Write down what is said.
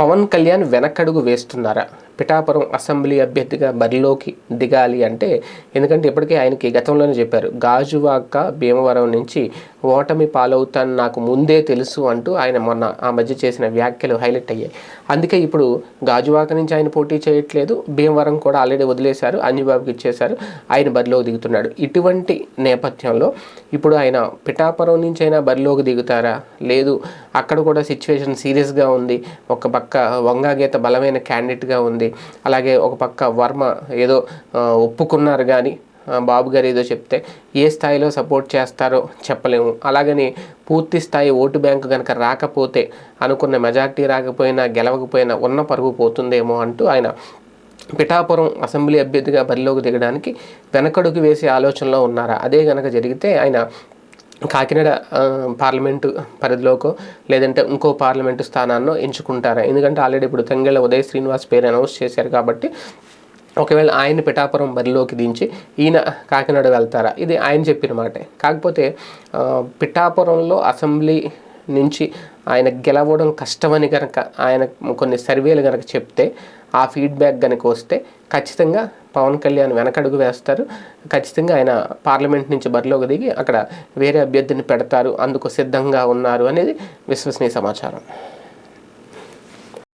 పవన్ కళ్యాణ్ వెనకడుగు వేస్తున్నారా? పిఠాపురం అసెంబ్లీ అభ్యర్థిగా బరిలోకి దిగాలి అంటే ఎందుకంటే ఇప్పటికే ఆయనకి గతంలోనే చెప్పారు గాజువాక భీమవరం నుంచి ఓటమి పాలవుతాను నాకు ముందే తెలుసు అంటూ ఆయన మొన్న ఆ మధ్య చేసిన వ్యాఖ్యలు హైలైట్ అయ్యాయి. అందుకే ఇప్పుడు గాజువాక నుంచి ఆయన పోటీ చేయట్లేదు భీమవరం కూడా ఆల్రెడీ వదిలేశారు అంజుబాబుకి ఇచ్చేశారు ఆయన బరిలోకి దిగుతున్నాడు. ఇటువంటి నేపథ్యంలో ఇప్పుడు ఆయన పిఠాపురం నుంచి అయినా బరిలోకి దిగుతారా? లేదు అక్కడ కూడా సిచ్యువేషన్ సీరియస్గా ఉంది ఒక పక్క వంగాగీత బలమైన క్యాండిడేట్గా ఉంది అలాగే ఒక పక్క వర్మ ఏదో ఒప్పుకున్నారు కానీ బాబు గారు ఏదో చెప్తే ఏ స్థాయిలో సపోర్ట్ చేస్తారో చెప్పలేము. అలాగని పూర్తి స్థాయి ఓటు బ్యాంకు కనుక రాకపోతే అనుకున్న మెజార్టీ రాకపోయినా గెలవకపోయినా ఉన్న పరుగు పోతుందేమో అంటూ ఆయన పిఠాపురం అసెంబ్లీ అభ్యర్థిగా బరిలోకి దిగడానికి వెనకడుగు వేసే ఆలోచనలో ఉన్నారా? అదే కనుక జరిగితే ఆయన కాకినాడ పార్లమెంటు పరిధిలోకో లేదంటే ఇంకో పార్లమెంటు స్థానాన్నో ఎంచుకుంటారా? ఎందుకంటే ఆల్రెడీ ఇప్పుడు తంగెళ్ళ ఉదయ శ్రీనివాస్ పేరు అనౌన్స్ చేశారు కాబట్టి ఒకవేళ ఆయన పిఠాపురం బరిలోకి దించి ఈయన కాకినాడ వెళ్తారా? ఇది ఆయన చెప్పిన మాటే. కాకపోతే పిఠాపురంలో అసెంబ్లీ నుంచి ఆయన గెలవడం కష్టమని కనుక ఆయన కొన్ని సర్వేలు కనుక చెప్తే ఆ ఫీడ్బ్యాక్ కనుక వస్తే ఖచ్చితంగా పవన్ కళ్యాణ్ వెనకడుగు వేస్తారు. ఖచ్చితంగా ఆయన పార్లమెంట్ నుంచి బరిలోకి దిగి అక్కడ వేరే అభ్యర్థిని పెడతారు. అందుకు సిద్ధంగా ఉన్నారు అనేది విశ్వసనీయ సమాచారం.